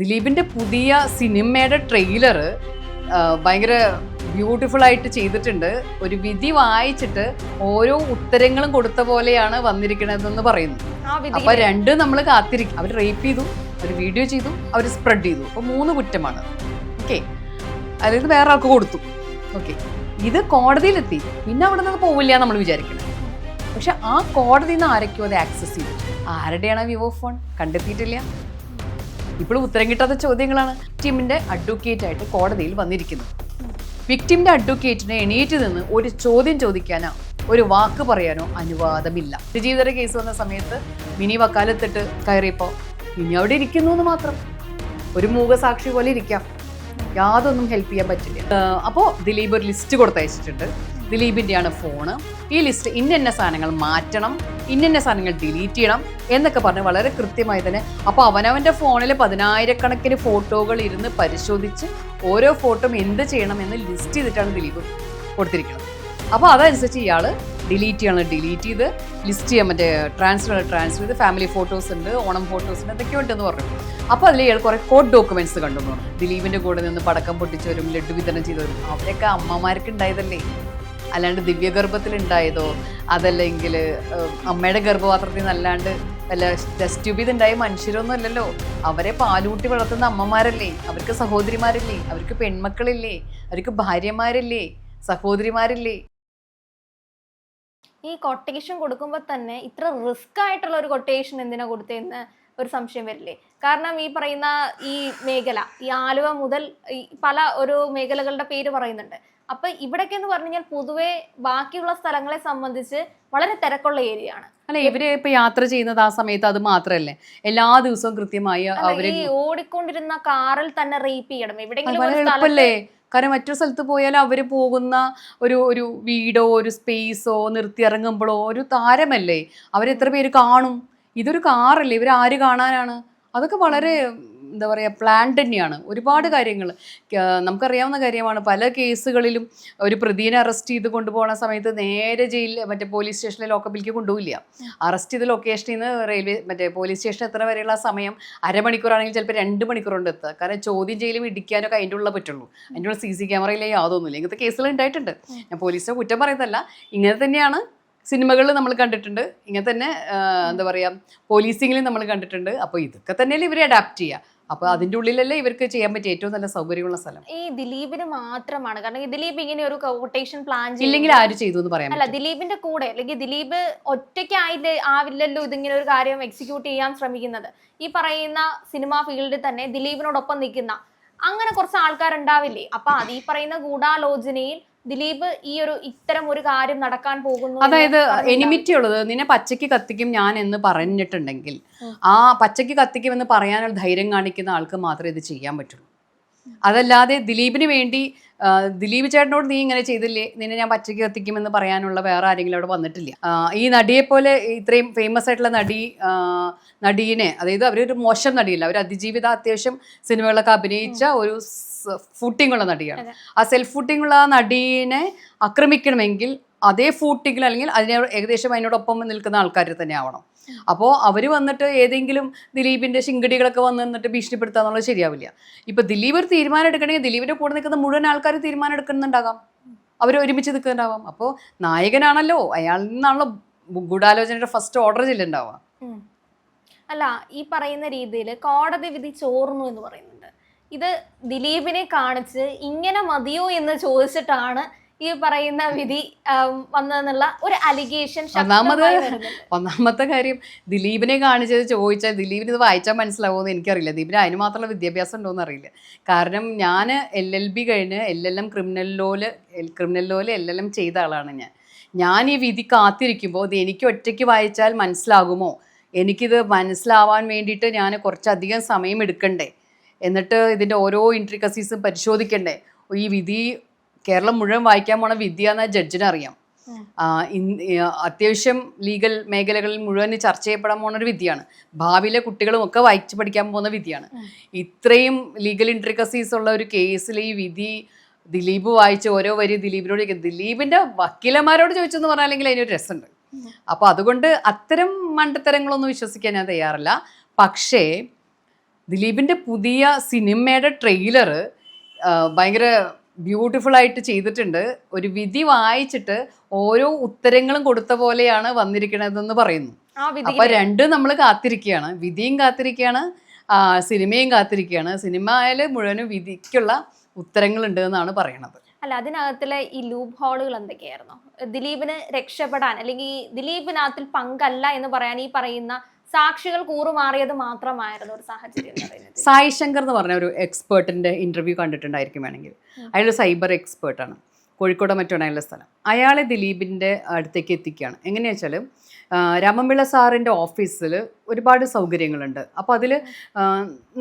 ദിലീപിന്റെ പുതിയ സിനിമയുടെ ട്രെയിലർ ഭയങ്കര ബ്യൂട്ടിഫുൾ ആയിട്ട് ചെയ്തിട്ടുണ്ട്. ഒരു വിധി വായിച്ചിട്ട് ഓരോ ഉത്തരങ്ങളും കൊടുത്ത പോലെയാണ് വന്നിരിക്കണതെന്ന് പറയുന്നു. അപ്പൊ രണ്ട് നമ്മൾ കാത്തിരിക്കും അവർ റേപ്പ് ചെയ്തു അവർ വീഡിയോ ചെയ്തു അവർ സ്പ്രെഡ് ചെയ്തു. അപ്പൊ മൂന്ന് കുറ്റമാണ്. ഓക്കെ അതായത് വേറെ ആൾക്ക് കൊടുത്തു. ഓക്കെ ഇത് കോടതിയിലെത്തി. പിന്നെ അവിടെ നിന്ന് പോവില്ല നമ്മൾ വിചാരിക്കണം. പക്ഷെ ആ കോടതിയിൽ നിന്ന് ആരൊക്കെയോ അത് ആക്സസ് ചെയ്തു. ആരുടെയാണ് വിവോ ഫോൺ കണ്ടെത്തിയിട്ടില്ല. ഇപ്പോഴും ഉത്തരം കിട്ടാത്ത ചോദ്യങ്ങളാണ് വിക്ടിമിന്റെ അഡ്വക്കേറ്റ് ആയിട്ട് കോടതിയിൽ വന്നിരിക്കുന്നത്. വിക്ടിമിന്റെ അഡ്വക്കേറ്റിനെ എണീറ്റ് നിന്ന് ഒരു ചോദ്യം ചോദിക്കാനോ ഒരു വാക്ക് പറയാനോ അനുവാദമില്ല. ജീവിതര കേസ് വന്ന സമയത്ത് മിനി വക്കാലത്തിട്ട് കയറിയപ്പോൾ ഇനി അവിടെ ഇരിക്കുന്നു എന്ന് മാത്രം. ഒരു മൂകസാക്ഷി പോലെ ഇരിക്കാം. യാതൊന്നും ഹെൽപ്പ് ചെയ്യാൻ പറ്റില്ല. അപ്പോൾ ദിലീപ് ഒരു ലിസ്റ്റ് കൊടുത്തയച്ചിട്ടുണ്ട്. ദിലീപിന്റെയാണ് ഫോണ്. ഈ ലിസ്റ്റ് ഇന്ന സാധനങ്ങൾ മാറ്റണം ഇന്ന സാധനങ്ങൾ ഡിലീറ്റ് ചെയ്യണം എന്നൊക്കെ പറഞ്ഞ് വളരെ കൃത്യമായി തന്നെ അപ്പോൾ അവനവന്റെ ഫോണിൽ പതിനായിരക്കണക്കിന് ഫോട്ടോകൾ ഇരുന്ന് പരിശോധിച്ച് ഓരോ ഫോട്ടോയും എന്ത് ചെയ്യണം എന്ന് ലിസ്റ്റ് ചെയ്തിട്ടാണ് ദിലീപ് കൊടുത്തിരിക്കുന്നത്. അപ്പോൾ അതനുസരിച്ച് ഇയാൾ ഡിലീറ്റ് ചെയ്യണം. ഡിലീറ്റ് ചെയ്ത് ലിസ്റ്റ് ചെയ്യാൻ മറ്റേ ട്രാൻസ്ഫർ ട്രാൻസ്ഫർ ചെയ്ത് ഫാമിലി ഫോട്ടോസ് ഉണ്ട് ഓണം ഫോട്ടോസ് ഉണ്ട് എന്തൊക്കെയോ ഉണ്ടെന്ന് പറഞ്ഞു. അപ്പോൾ അതിൽ ഇയാൾ കുറേ കോഡ് ഡോക്യുമെന്റ്സ് കണ്ടു ദിലീപിന്റെ കൂടെ നിന്ന് പടക്കം പൊട്ടിച്ചവരും ലഡ്ഡു വിതരണം ചെയ്തവരും അവരൊക്കെ അമ്മമാർക്ക് ഉണ്ടായതല്ലേ അല്ലാണ്ട് ദിവ്യഗർഭത്തിൽ ഉണ്ടായതോ അതല്ലെങ്കിൽ അമ്മയുടെ ഗർഭപാത്രത്തിൽ നിന്നല്ലാണ്ട് വല്ല ടെസ്റ്റ് ട്യൂബ് ഉണ്ടായ മനുഷ്യരൊന്നും അല്ലല്ലോ. അവരെ പാലൂട്ടി വളർത്തുന്ന അമ്മമാരല്ലേ അവർക്ക് സഹോദരിമാരില്ലേ അവർക്ക് പെൺമക്കളില്ലേ അവർക്ക് ഭാര്യമാരില്ലേ സഹോദരിമാരില്ലേ? ഈ കൊട്ടേഷൻ കൊടുക്കുമ്പോൾ തന്നെ ഇത്ര റിസ്ക് ആയിട്ടുള്ള ഒരു കൊട്ടേഷൻ എന്തിനാ കൊടുത്തതെന്ന് ഒരു സംശയം വരില്ലേ? കാരണം ഈ പറയുന്ന ഈ മേഖല ഈ ആലുവ മുതൽ ഈ പല ഒരു മേഖലകളുടെ പേര് പറയുന്നുണ്ട്. അപ്പൊ ഇവിടൊക്കെ എന്ന് പറഞ്ഞു കഴിഞ്ഞാൽ പൊതുവെ ബാക്കിയുള്ള സ്ഥലങ്ങളെ സംബന്ധിച്ച് വളരെ തിരക്കുള്ള ഏരിയ ആണ്. അല്ല ഇവർ ഇപ്പൊ യാത്ര ചെയ്യുന്നത് ആ സമയത്ത് അത് മാത്രല്ലേ? എല്ലാ ദിവസവും കൃത്യമായി അവർ ഈ ഓടിക്കൊണ്ടിരുന്ന കാറിൽ തന്നെ റേപ്പ് ചെയ്യണം. എവിടെയെങ്കിലും ഒരു സ്ഥലത്ത് എളുപ്പല്ലേ കാരണം മറ്റൊരു സ്ഥലത്ത് പോയാൽ അവർ പോകുന്ന ഒരു ഒരു വീടോ ഒരു സ്പേസോ നിർത്തി ഇറങ്ങുമ്പോഴോ ഒരു താരമല്ലേ? അവരെത്ര പേര് കാണും? ഇതൊരു കാറല്ലേ? ഇവർ ആര് കാണാനാണ്? അതൊക്കെ വളരെ എന്താ പറയുക പ്ലാൻ തന്നെയാണ്. ഒരുപാട് കാര്യങ്ങൾ നമുക്കറിയാവുന്ന കാര്യമാണ്. പല കേസുകളിലും ഒരു പ്രതിയെ അറസ്റ്റ് ചെയ്ത് കൊണ്ടുപോകുന്ന സമയത്ത് നേരെ ജയിലിൽ മറ്റേ പോലീസ് സ്റ്റേഷനിലെ ലോക്കപ്പിലേക്ക് കൊണ്ടുപോയില്ല അറസ്റ്റ് ചെയ്ത ലൊക്കേഷനിൽ നിന്ന് റെയിൽവേ മറ്റേ പോലീസ് സ്റ്റേഷൻ എത്ര വരെയുള്ള സമയം അരമണിക്കൂറാണെങ്കിൽ ചിലപ്പോൾ രണ്ട് മണിക്കൂർ കൊണ്ട് എത്തുക. കാരണം ചോദ്യം ചെയ്യലും ഇടിക്കാനൊക്കെ അതിന്റെ ഉള്ള പറ്റുള്ളൂ. അതിന്റെ ഉള്ള സി സി ക്യാമറയിലെ യാതൊന്നുമില്ല. ഇങ്ങനത്തെ കേസുകൾ ഉണ്ടായിട്ടുണ്ട്. ഞാൻ പോലീസിനെ കുറ്റം പറയുന്നതല്ല. ഇങ്ങനെ തന്നെയാണ് സിനിമകളിൽ നമ്മൾ കണ്ടിട്ടുണ്ട്. ഇങ്ങനെ തന്നെ എന്താ പറയുക പോലീസിങ്ങിലും നമ്മൾ കണ്ടിട്ടുണ്ട്. അപ്പോൾ ഇതൊക്കെ തന്നെയല്ലേ ഇവരെ അഡാപ്റ്റ് ചെയ്യുക. അപ്പോൾ അതിന്റെ ഉള്ളിലല്ലേ ഇവർക്ക് ചെയ്യാൻ പറ്റിയ ഏറ്റവും നല്ല സൗകര്യമുള്ള സ്ഥലം. ഈ ദിലീപിന് മാത്രമാണ്. കാരണം ഈ ദിലീപ് ഇങ്ങനെ ഒരു കോട്ടേഷൻ പ്ലാൻ ഇല്ലെങ്കിൽ ആര് ചെയ്തു എന്ന് പറയാൻ അല്ല ദിലീപിന്റെ കൂടെ അല്ലെങ്കിൽ ദിലീപ് ഒറ്റയ്ക്കായിട്ട് ആവില്ലല്ലോ ഇതിങ്ങനെ ഒരു കാര്യം എക്സിക്യൂട്ട് ചെയ്യാൻ ശ്രമിക്കുന്നത്. ഈ പറയുന്ന സിനിമാ ഫീൽഡിൽ തന്നെ ദിലീപിനോടൊപ്പം നിൽക്കുന്ന അങ്ങനെ കുറച്ച് ആൾക്കാരുണ്ടാവില്ലേ? അപ്പൊ അത് ഈ പറയുന്ന ഗൂഢാലോചനയിൽ ദിലീപ് ഈ ഒരു ഇത്തരം ഒരു കാര്യം നടക്കാൻ പോകുന്നു അതായത് എനിമിറ്റി ഉള്ളത് നിന്നെ പച്ചയ്ക്ക് കത്തിക്കും ഞാൻ എന്ന് പറഞ്ഞിട്ടുണ്ടെങ്കിൽ. ആ പച്ചയ്ക്ക് കത്തിക്കും എന്ന് പറയാനുള്ള ധൈര്യം കാണിക്കുന്ന ആൾക്ക് മാത്രമേ ഇത് ചെയ്യാൻ പറ്റുള്ളൂ. അതല്ലാതെ ദിലീപിന് വേണ്ടി ദിലീപ് ചേട്ടനോട് നീ ഇങ്ങനെ ചെയ്തില്ലേ? നിന്നെ ഞാൻ പച്ചയ്ക്ക് കത്തിക്കുമെന്ന് പറയാനുള്ള വേറെ ആരെങ്കിലും അവിടെ വന്നിട്ടില്ല. ഈ നടിയെ പോലെ ഇത്രയും ഫേമസ് ആയിട്ടുള്ള നടി നടീനെ അതായത് അവരൊരു മോശം നടിയില്ല അവർ അതിജീവിത അത്യാവശ്യം സിനിമകളൊക്കെ അഭിനയിച്ച ഒരു ഫൂട്ടിംഗ് ഉള്ള നടിയാണ്. ആ സെൽഫ് ഫൂട്ടിംഗ് ഉള്ള ആ നടീനെ ആക്രമിക്കണമെങ്കിൽ അതേ ഫൂട്ടിങ്ങിൽ അല്ലെങ്കിൽ അതിനെ ഏകദേശം അതിനോടൊപ്പം നിൽക്കുന്ന ആൾക്കാർ തന്നെ ആവണം. അപ്പോൾ അവർ വന്നിട്ട് ഏതെങ്കിലും ദിലീപിന്റെ ശിങ്കടികളൊക്കെ വന്ന് നിന്നിട്ട് ഭീഷണിപ്പെടുത്തുക എന്നുള്ളത് ശരിയാവില്ല. ഇപ്പം ദിലീപ് ഒരു തീരുമാനം എടുക്കണമെങ്കിൽ ദിലീപിന്റെ കൂടെ നിൽക്കുന്ന മുഴുവൻ ആൾക്കാർ തീരുമാനം എടുക്കുന്നുണ്ടാകാം. അവർ ഒരുമിച്ച് നിൽക്കുന്നുണ്ടാവാം അപ്പോൾ നായകനാണല്ലോ അയാളിൽ നിന്നാണല്ലോ ഗൂഢാലോചനയുടെ ഫസ്റ്റ് ഓർഡർ ചെല്ലുണ്ടാവുക. അല്ല ഈ പറയുന്ന രീതിയിൽ കോടതി വിധി ചോർന്നു എന്ന് പറയുന്നുണ്ട്. ഇത് ദിലീപിനെ കാണിച്ച് ഇങ്ങനെ മതിയോ എന്ന് ചോദിച്ചിട്ടാണ് ഈ പറയുന്ന വിധി വന്നതെന്നുള്ള ഒരു അലിഗേഷൻ ഒന്നാമത് ഒന്നാമത്തെ കാര്യം ദിലീപിനെ കാണിച്ചത് ചോദിച്ചാൽ ദിലീപിന് ഇത് വായിച്ചാൽ മനസ്സിലാവുമെന്ന് എനിക്കറിയില്ല. ദിലീപിന് അതിന് മാത്രമുള്ള വിദ്യാഭ്യാസം ഉണ്ടോയെന്ന് അറിയില്ല. കാരണം ഞാൻ എൽ എൽ ബി കഴിഞ്ഞ് L L M criminal law criminal law L L M ചെയ്ത ആളാണ് ഞാൻ. ഞാൻ ഈ വിധി കാത്തിരിക്കുമ്പോൾ ഇത് എനിക്ക് ഒറ്റയ്ക്ക് വായിച്ചാൽ മനസ്സിലാകുമോ? എനിക്കിത് മനസ്സിലാവാൻ വേണ്ടിയിട്ട് ഞാൻ കുറച്ചധികം സമയം എടുക്കണ്ടേ? എന്നിട്ട് ഇതിന്റെ ഓരോ ഇൻട്രിക്കസീസും പരിശോധിക്കണ്ടേ? ഈ വിധി കേരളം മുഴുവൻ വായിക്കാൻ പോണ വിദ്യ എന്ന ജഡ്ജിനെ അറിയാം അത്യാവശ്യം ലീഗൽ മേഖലകളിൽ മുഴുവൻ ചർച്ച ചെയ്യപ്പെടാൻ പോണ ഒരു വിദ്യയാണ്. ഭാവിയിലെ കുട്ടികളും ഒക്കെ വായിച്ചു പഠിക്കാൻ പോകുന്ന വിദ്യയാണ്. ഇത്രയും ലീഗൽ ഇൻട്രിക്കസീസ് ഉള്ള ഒരു കേസിൽ ഈ വിധി ദിലീപ് വായിച്ച് ഓരോ വരി ദിലീപിനോട് ദിലീപിന്റെ വക്കീലന്മാരോട് ചോദിച്ചെന്ന് പറഞ്ഞാലെങ്കിൽ അതിനൊരു രസമുണ്ട്. അപ്പൊ അതുകൊണ്ട് അത്തരം മണ്ടത്തരങ്ങളൊന്നും വിശ്വസിക്കാൻ ഞാൻ തയ്യാറില്ല. പക്ഷേ ദിലീപിന്റെ പുതിയ സിനിമയുടെ ട്രെയിലർ ഭയങ്കര ബ്യൂട്ടിഫുൾ ആയിട്ട് ചെയ്തിട്ടുണ്ട്. ഒരു വിധി വായിച്ചിട്ട് ഓരോ ഉത്തരങ്ങളും കൊടുത്ത പോലെയാണ് വന്നിരിക്കണതെന്ന് പറയുന്നു. അപ്പൊ രണ്ടും നമ്മൾ കാത്തിരിക്കുകയാണ്. വിധിയും കാത്തിരിക്കുകയാണ്. സിനിമയും കാത്തിരിക്കുകയാണ്. സിനിമ ആയാലും മുഴുവനും വിധിക്കുള്ള ഉത്തരങ്ങളുണ്ട് എന്നാണ് പറയണത്. അല്ല അതിനകത്തിലെ ഈ ലൂപ്പ് ഹോളുകൾ എന്തൊക്കെയായിരുന്നു? ദിലീപിന് രക്ഷപ്പെടാൻ അല്ലെങ്കിൽ ദിലീപിനകത്തിൽ പങ്കല്ല എന്ന് പറയാൻ ഈ പറയുന്ന സാക്ഷികൾ കൂറുമാറിയത് മാത്രമായിരുന്നു ഒരു സാഹചര്യം സായി ശങ്കർ എന്ന് പറഞ്ഞ ഒരു എക്സ്പേർട്ടിന്റെ ഇന്റർവ്യൂ കണ്ടിട്ടുണ്ടായിരിക്കും വേണമെങ്കിൽ. അയാൾ സൈബർ എക്സ്പേർട്ടാണ് കോഴിക്കോട് മറ്റാണ് അയാളുടെ സ്ഥലം. അയാളെ ദിലീപിന്റെ അടുത്തേക്ക് എത്തിക്കുകയാണ്. എങ്ങനെയാ വെച്ചാൽ രാമൻപിള്ള സാറിന്റെ ഓഫീസിൽ ഒരുപാട് സൗകര്യങ്ങളുണ്ട്. അപ്പോൾ അതിൽ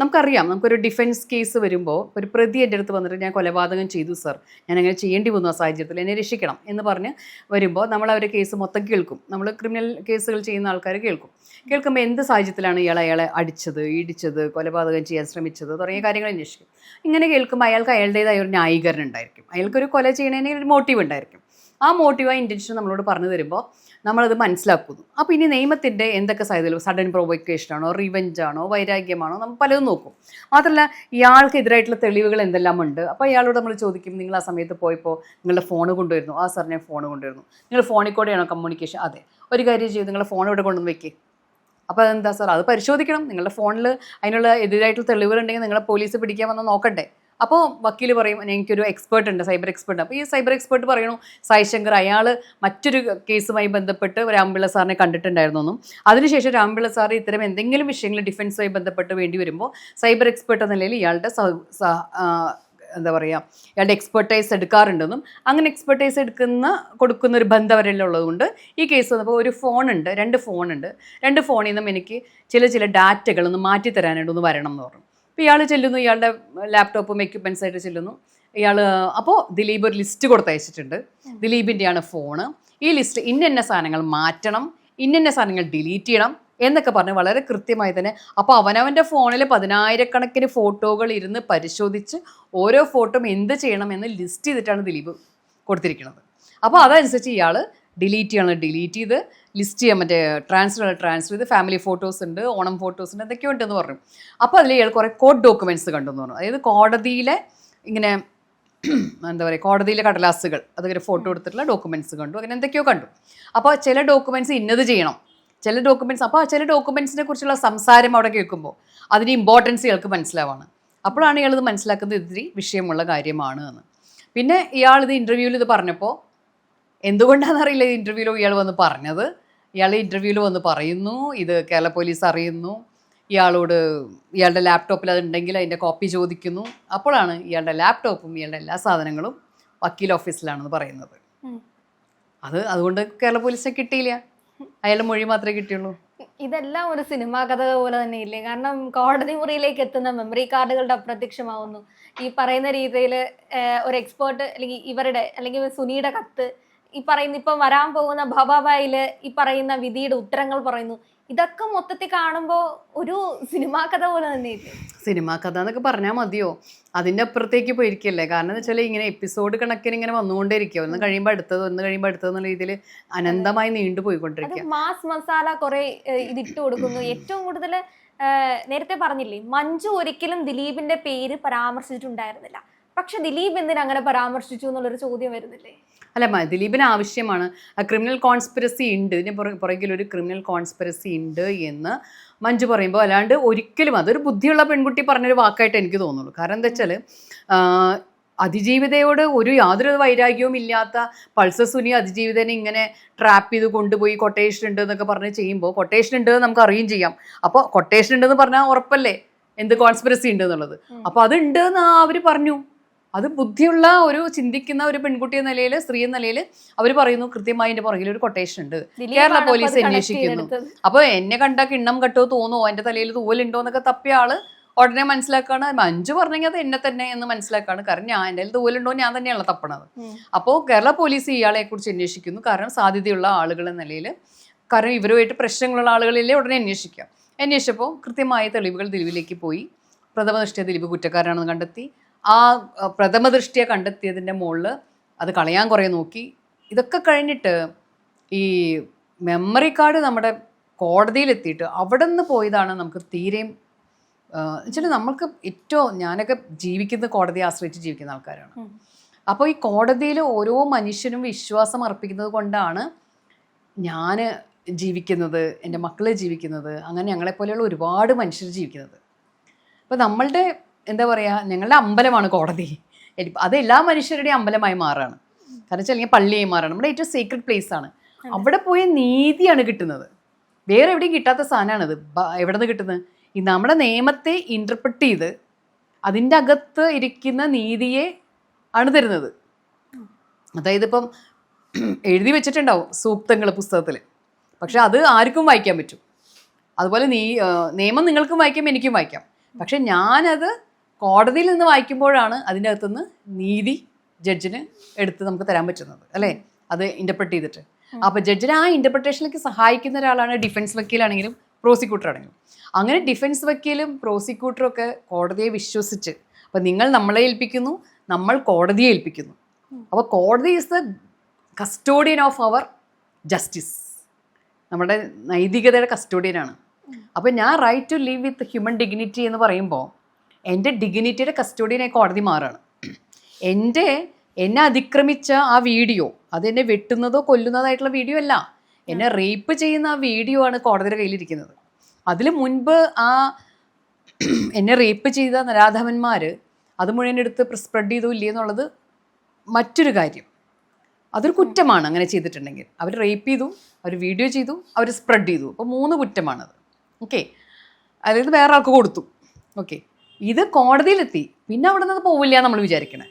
നമുക്കറിയാം നമുക്കൊരു ഡിഫൻസ് കേസ് വരുമ്പോൾ ഒരു പ്രതി എന്റെ അടുത്ത് വന്നിട്ട് ഞാൻ കൊലപാതകം ചെയ്തു സർ. ഞാൻ അങ്ങനെ ചെയ്യേണ്ടി വന്നു ആ സാഹചര്യത്തിൽ എന്നെ രക്ഷിക്കണം എന്ന് പറഞ്ഞ് വരുമ്പോൾ നമ്മൾ അവരെ കേസ് മൊത്തം കേൾക്കും. നമ്മൾ ക്രിമിനൽ കേസുകൾ ചെയ്യുന്ന ആൾക്കാർ കേൾക്കും. കേൾക്കുമ്പോൾ എന്ത് സാഹചര്യത്തിലാണ് ഇയാൾ അയാളെ അടിച്ചത് ഇടിച്ചത് കൊലപാതകം ചെയ്യാൻ ശ്രമിച്ചത് തുടങ്ങിയ കാര്യങ്ങൾ അന്വേഷിക്കും. ഇങ്ങനെ കേൾക്കുമ്പോൾ അയാൾക്ക് അയാളുടേതായ ഒരു ന്യായീകരണം ഉണ്ടായിരിക്കും. അയാൾക്കൊരു കൊല ചെയ്യണതിന് ഒരു മോട്ടീവ് ഉണ്ടായിരിക്കും. ആ മോട്ടീവ് ആ ഇന്റൻഷൻ നമ്മളോട് പറഞ്ഞു തരുമ്പോൾ നമ്മളത് മനസ്സിലാക്കുന്നു. അപ്പോൾ ഇനി നിയമത്തിന്റെ എന്തൊക്കെ സാധ്യതകൾ? സഡൻ പ്രൊവോക്കേഷൻ ആണോ റിവെഞ്ച് ആണോ വൈരാഗ്യമാണോ നമ്മൾ പലതും നോക്കും. മാത്രമല്ല ഇയാൾക്ക് എതിരായിട്ടുള്ള തെളിവുകൾ എന്തെല്ലാം ഉണ്ട്? അപ്പോൾ ഇയാളോട് നമ്മൾ ചോദിക്കും നിങ്ങൾ ആ സമയത്ത് പോയപ്പോൾ നിങ്ങളുടെ ഫോൺ കൊണ്ടുവരുന്നു? ആ സാറിനെ ഫോൺ കൊണ്ടുവരുന്നു. നിങ്ങൾ ഫോണിൽ കൂടെയാണോ കമ്മ്യൂണിക്കേഷൻ അതെ. ഒരു കാര്യം ചെയ്തു നിങ്ങളുടെ ഫോൺ ഇവിടെ കൊണ്ടുവന്ന് വെക്കേ? അപ്പോൾ അതെന്താ സാർ അത് പരിശോധിക്കണം. നിങ്ങളുടെ ഫോണിൽ അതിനുള്ള എതിരായിട്ടുള്ള തെളിവുകൾ ഉണ്ടെങ്കിൽ നിങ്ങളെ പോലീസ് പിടിക്കാൻ വന്ന് നോക്കണ്ടേ? അപ്പോൾ വക്കീൽ പറയും എനിക്കൊരു എക്സ്പേർട്ട് ഉണ്ട് സൈബർ എക്സ്പേർട്ട് അപ്പോൾ ഈ സൈബർ എക്സ്പേർട്ട് പറയണു സായി ശങ്കർ അയാൾ മറ്റൊരു കേസുമായി ബന്ധപ്പെട്ട് രാംപിള്ള സാറിനെ കണ്ടിട്ടുണ്ടായിരുന്നു എന്നും അതിനുശേഷം രാംപിള്ള സാർ ഇത്തരം എന്തെങ്കിലും വിഷയങ്ങൾ ഡിഫൻസുമായി ബന്ധപ്പെട്ട് വേണ്ടി വരുമ്പോൾ സൈബർ എക്സ്പേർട്ട് എന്ന നിലയിൽ ഇയാളുടെ എന്താ പറയുക ഇയാളുടെ എക്സ്പെർട്ടൈസ് എടുക്കാറുണ്ടെന്നും അങ്ങനെ എക്സ്പെർട്ടൈസ് എടുക്കുന്ന കൊടുക്കുന്ന ഒരു ബന്ധം ഉള്ളതുകൊണ്ട് ഈ കേസ് വന്നപ്പോൾ ഒരു ഫോണുണ്ട് രണ്ട് ഫോണുണ്ട് രണ്ട് ഫോണിൽ നിന്നും എനിക്ക് ചില ചില ഡാറ്റകളൊന്ന് മാറ്റി തരാനായിട്ടൊന്ന് വരണം എന്ന് പറഞ്ഞു. അപ്പോൾ ഇയാൾ ചെല്ലുന്നു ഇയാളുടെ ലാപ്ടോപ്പും എക്യുപ്മെൻസ് ആയിട്ട് ചെല്ലുന്നു. ഇയാൾ അപ്പോൾ ദിലീപ് ഒരു ലിസ്റ്റ് കൊടുത്തയച്ചിട്ടുണ്ട്. ദിലീപിന്റെയാണ് ഫോണ് ഈ ലിസ്റ്റ് ഇന്ന സാധനങ്ങൾ മാറ്റണം ഇന്ന സാധനങ്ങൾ ഡിലീറ്റ് ചെയ്യണം എന്നൊക്കെ പറഞ്ഞ് വളരെ കൃത്യമായി തന്നെ അപ്പോൾ അവനവന്റെ ഫോണിൽ പതിനായിരക്കണക്കിന് ഫോട്ടോകൾ ഇരുന്ന് പരിശോധിച്ച് ഓരോ ഫോട്ടോയും എന്ത് ചെയ്യണം എന്ന് ലിസ്റ്റ് ചെയ്തിട്ടാണ് ദിലീപ് കൊടുത്തിരിക്കുന്നത്. അപ്പോൾ അതനുസരിച്ച് ഇയാൾ ഡിലീറ്റ് ചെയ്യണം ഡിലീറ്റ് ചെയ്ത് ലിസ്റ്റ് ചെയ്യാൻ മറ്റേ ട്രാൻസ്ഫർ ട്രാൻസ്ഫർ ചെയ്ത് ഫാമിലി ഫോട്ടോസ് ഉണ്ട് ഓണം ഫോട്ടോസ് ഉണ്ട് എന്തൊക്കെ ഉണ്ടെന്ന് പറഞ്ഞു. അപ്പോൾ അതിൽ ഇയാൾ കുറേ കോഡ് ഡോക്യുമെന്റ്സ് കണ്ടു എന്ന് പറഞ്ഞു. അതായത് കോടതിയിലെ ഇങ്ങനെ എന്താ പറയുക കോടതിയിലെ കടലാസുകൾ അതൊക്കെ ഫോട്ടോ എടുത്തിട്ടുള്ള ഡോക്യുമെന്റ്സ് കണ്ടു. അങ്ങനെ എന്തൊക്കെയോ കണ്ടു. അപ്പോൾ ചില ഡോക്യുമെന്റ്സ് ഇന്നത് ചെയ്യണം. ചില ഡോക്യുമെന്റ്സ് അപ്പോൾ ചില ഡോക്യുമെന്റ്സിനെ കുറിച്ചുള്ള സംസാരം അവിടെ കേൾക്കുമ്പോൾ അതിന്റെ ഇമ്പോർട്ടൻസ് ഇയാൾക്ക് മനസ്സിലാവാണ്. അപ്പോഴാണ് ഇയാൾ ഇത് മനസ്സിലാക്കുന്നത് ഇത്തിരി വിഷയമുള്ള കാര്യമാണ് എന്ന്. പിന്നെ ഇയാൾ ഇത് ഇന്റർവ്യൂവിൽ ഇത് പറഞ്ഞപ്പോൾ എന്തുകൊണ്ടാണെന്നറിയില്ല ഈ ഇന്റർവ്യൂവിൽ ഇയാൾ വന്ന് പറഞ്ഞത്. ഇയാൾ ഇന്റർവ്യൂവിൽ വന്ന് പറയുന്നു ഇത് കേരള പോലീസ് അറിയുന്നു. ഇയാളോട് ഇയാളുടെ ലാപ്ടോപ്പിൽ അതുണ്ടെങ്കിൽ അതിന്റെ കോപ്പി ചോദിക്കുന്നു. അപ്പോഴാണ് ഇയാളുടെ ലാപ്ടോപ്പും ഇയാളുടെ എല്ലാ സാധനങ്ങളും വക്കീൽ ഓഫീസിലാണെന്ന് പറയുന്നത്. അത് അതുകൊണ്ട് കേരള പോലീസിനെ കിട്ടിയില്ല. അയാളുടെ മൊഴി മാത്രമേ കിട്ടിയുള്ളൂ. ഇതെല്ലാം ഒരു സിനിമാ കഥ പോലെ തന്നെ ഇല്ലേ? കാരണം കോടതി മുറിയിലേക്ക് എത്തുന്ന മെമ്മറി കാർഡുകളുടെ അപ്രത്യക്ഷമാവുന്നു. ഈ പറയുന്ന രീതിയിൽ ഒരു എക്സ്പേർട്ട് അല്ലെങ്കിൽ ഇവരുടെ അല്ലെങ്കിൽ സുനിയുടെ കത്ത് ഈ പറയുന്ന ഇപ്പം വരാൻ പോകുന്ന ഭവാബായിൽ ഈ പറയുന്ന വിധിയുടെ ഉത്തരങ്ങൾ പറയുന്നു. ഇതൊക്കെ മൊത്തത്തിൽ കാണുമ്പോൾ ഒരു സിനിമാ കഥ പോലെ തന്നെ സിനിമാ കഥ എന്നൊക്കെ പറഞ്ഞാൽ മതിയോ? അതിന്റെ അപ്പുറത്തേക്ക് പോയിരിക്കല്ലേ? കാരണം എന്ന് വെച്ചാൽ ഇങ്ങനെ എപ്പിസോഡ് കണക്കിന് ഇങ്ങനെ വന്നുകൊണ്ടേയിരിക്കും. ഒന്ന് കഴിയുമ്പോൾ അടുത്തത് ഒന്ന് കഴിയുമ്പോൾ അടുത്തത് എന്നുള്ള രീതിയിൽ അനന്തമായി നീണ്ടു പോയിക്കൊണ്ടിരിക്കുക. മാസ് മസാല കുറെ ഇതിട്ട് കൊടുക്കുന്നു. ഏറ്റവും കൂടുതൽ നേരത്തെ പറഞ്ഞില്ലേ മഞ്ജു ഒരിക്കലും ദിലീപിന്റെ പേര് പരാമർശിച്ചിട്ടുണ്ടായിരുന്നില്ല. പക്ഷെ ദിലീപ് എന്തിനാ അങ്ങനെ പരാമർശിച്ചു എന്നുള്ളൊരു ചോദ്യം വരുന്നില്ലേ? അല്ല ദിലീപിന് ആവശ്യമാണ്. ക്രിമിനൽ കോൺസ്പിറസി ഉണ്ട്. ഇതിന് പുറ- പുറകിൽ ഒരു ക്രിമിനൽ കോൺസ്പിറസി ഉണ്ട് എന്ന് മഞ്ജു പറയുമ്പോൾ അല്ലാണ്ട് ഒരിക്കലും അതൊരു ബുദ്ധിയുള്ള പെൺകുട്ടി പറഞ്ഞൊരു വാക്കായിട്ട് എനിക്ക് തോന്നുള്ളൂ. കാരണം എന്താ വെച്ചാൽ അതിജീവിതയോട് ഒരു യാതൊരു വൈരാഗ്യവും ഇല്ലാത്ത പൾസർ സുനി അതിജീവിതനെ ഇങ്ങനെ ട്രാപ്പ് ചെയ്ത് കൊണ്ടുപോയി കൊട്ടേഷൻ ഉണ്ട് എന്നൊക്കെ പറഞ്ഞ് ചെയ്യുമ്പോൾ കൊട്ടേഷൻ ഉണ്ട് നമുക്ക് അറിയുകയും ചെയ്യാം. അപ്പോൾ കൊട്ടേഷൻ ഉണ്ടെന്ന് പറഞ്ഞാൽ ഉറപ്പല്ലേ? എന്ത് കോൺസ്പിറസി ഉണ്ട് എന്നുള്ളത്. അപ്പോൾ അതുണ്ട് എന്ന് അവർ പറഞ്ഞു. അത് ബുദ്ധിയുള്ള ഒരു ചിന്തിക്കുന്ന ഒരു പെൺകുട്ടി എന്ന നിലയിൽ സ്ത്രീ എന്ന നിലയിൽ അവർ പറയുന്നു കൃത്യമായി എന്റെ പുറകിൽ ഒരു കൊട്ടേഷൻ ഉണ്ട്. കേരള പോലീസ് അന്വേഷിക്കുന്നു. അപ്പൊ എന്നെ കണ്ട കിണ്ണം കെട്ടോ തോന്നുമോ എന്റെ തലയിൽ തൂവലുണ്ടോ എന്നൊക്കെ തപ്പിയ ആൾ ഉടനെ മനസ്സിലാക്കാണ്. മഞ്ജു പറഞ്ഞെങ്കിൽ അത് എന്നെ തന്നെ എന്ന് മനസ്സിലാക്കാണ്. കാരണം ഞാൻ എന്റെ തൂവലുണ്ടോ ഞാൻ തന്നെയാണ് തപ്പണത്. അപ്പോൾ കേരള പോലീസ് ഇയാളെ കുറിച്ച് അന്വേഷിക്കുന്നു. കാരണം സാധ്യതയുള്ള ആളുകൾ എന്ന നിലയിൽ കാരണം ഇവരുമായിട്ട് പ്രശ്നങ്ങളുള്ള ആളുകളിലെ ഉടനെ അന്വേഷിക്കാം. അന്വേഷിച്ചപ്പോൾ കൃത്യമായ തെളിവുകൾ ദിലീപിലേക്ക് പോയി. പ്രഥമ ദൃഷ്ടിയ ദിലീപ് കുറ്റക്കാരാണെന്ന് കണ്ടെത്തി. ആ പ്രഥമ ദൃഷ്ടിയെ കണ്ടെത്തിയതിന്റെ മുകളിൽ അത് കളയാൻ കുറേ നോക്കി. ഇതൊക്കെ കഴിഞ്ഞിട്ട് ഈ മെമ്മറി കാർഡ് നമ്മുടെ കോടതിയിലെത്തിയിട്ട് അവിടെ നിന്ന് പോയതാണ് നമുക്ക് തീരെയും എന്നുവെച്ചാൽ നമ്മൾക്ക് ഏറ്റവും ഞാനൊക്കെ ജീവിക്കുന്ന കോടതിയെ ആശ്രയിച്ച് ജീവിക്കുന്ന ആൾക്കാരാണ്. അപ്പോൾ ഈ കോടതിയിൽ ഓരോ മനുഷ്യനും വിശ്വാസം അർപ്പിക്കുന്നത് കൊണ്ടാണ് ഞാൻ ജീവിക്കുന്നത് എന്റെ മക്കൾ ജീവിക്കുന്നത് അങ്ങനെ ഞങ്ങളെപ്പോലെയുള്ള ഒരുപാട് മനുഷ്യർ ജീവിക്കുന്നത്. അപ്പോൾ നമ്മളുടെ എന്താ പറയുക ഞങ്ങളുടെ അമ്പലമാണ് കോടതി. അത് എല്ലാ മനുഷ്യരുടെയും അമ്പലമായി മാറുകയാണ് കാരണം വെച്ചാൽ അല്ലെങ്കിൽ പള്ളിയായി മാറുകയാണ് നമ്മുടെ ഏറ്റവും സീക്രട്ട് പ്ലേസ് ആണ്. അവിടെ പോയി നീതിയാണ് കിട്ടുന്നത്. വേറെ എവിടെയും കിട്ടാത്ത സാധനമാണിത് എവിടെ നിന്ന് കിട്ടുന്നത്? ഈ നമ്മുടെ നിയമത്തെ ഇന്റർപ്രറ്റ് ചെയ്ത് അതിന്റെ അകത്ത് ഇരിക്കുന്ന നീതിയെ ആണ് തരുന്നത്. അതായത് ഇപ്പം എഴുതി വെച്ചിട്ടുണ്ടാവും സൂക്തങ്ങൾ പുസ്തകത്തിൽ പക്ഷെ അത് ആർക്കും വായിക്കാൻ പറ്റും. അതുപോലെ നീ നിയമം നിങ്ങൾക്കും വായിക്കാം എനിക്കും വായിക്കാം. പക്ഷെ ഞാനത് കോടതിയിൽ നിന്ന് വായിക്കുമ്പോഴാണ് അതിന്റെ അകത്തുനിന്ന് നീതി ജഡ്ജിന് എടുത്ത് നമുക്ക് തരാൻ പറ്റുന്നത് അല്ലേ? അത് ഇന്റർപ്രറ്റ് ചെയ്തിട്ട്. അപ്പോൾ ജഡ്ജിനെ ആ ഇന്റർപ്രിട്ടേഷനിലേക്ക് സഹായിക്കുന്ന ഒരാളാണ് ഡിഫൻസ് വക്കീലാണെങ്കിലും പ്രോസിക്യൂട്ടർ ആണെങ്കിലും. അങ്ങനെ ഡിഫൻസ് വക്കീലും പ്രോസിക്യൂട്ടറും ഒക്കെ കോടതിയെ വിശ്വസിച്ച് അപ്പം നിങ്ങൾ നമ്മളെ ഏൽപ്പിക്കുന്നു നമ്മൾ കോടതിയെ ഏൽപ്പിക്കുന്നു. അപ്പോൾ കോടതി is the custodian of our justice നമ്മുടെ നൈതികതയുടെ കസ്റ്റോഡിയനാണ് അപ്പോൾ ഞാൻ right to live with human dignity എന്ന് പറയുമ്പോൾ എന്റെ ഡിഗ്നിറ്റിയുടെ കസ്റ്റോഡിയനായി കോടതി മാറുകയാണ് എന്റെ എന്നെ അതിക്രമിച്ച ആ വീഡിയോ അത് എന്നെ വെട്ടുന്നതോ കൊല്ലുന്നതായിട്ടുള്ള വീഡിയോ അല്ല. എന്നെ റേപ്പ് ചെയ്യുന്ന ആ വീഡിയോ ആണ് കോടതിയുടെ കയ്യിലിരിക്കുന്നത്. അതിൽ മുൻപ് ആ എന്നെ റേപ്പ് ചെയ്ത നരാധവന്മാർ അത് മുഴുവൻ എടുത്ത് സ്പ്രെഡ് ചെയ്തോ ഇല്ലേ എന്നുള്ളത് മറ്റൊരു കാര്യം. അതൊരു കുറ്റമാണ് അങ്ങനെ ചെയ്തിട്ടുണ്ടെങ്കിൽ. അവർ റേപ്പ് ചെയ്തു അവർ വീഡിയോ ചെയ്തു അവർ സ്പ്രെഡ് ചെയ്തു. അപ്പോൾ മൂന്ന് കുറ്റമാണത്. ഓക്കെ അതായത് വേറെ ആൾക്ക് കൊടുത്തു. ഓക്കെ ഇത് കോടതിയിലെത്തി. പിന്നെ അവിടെ നിന്ന് പോവില്ല നമ്മൾ വിചാരിക്കണേ.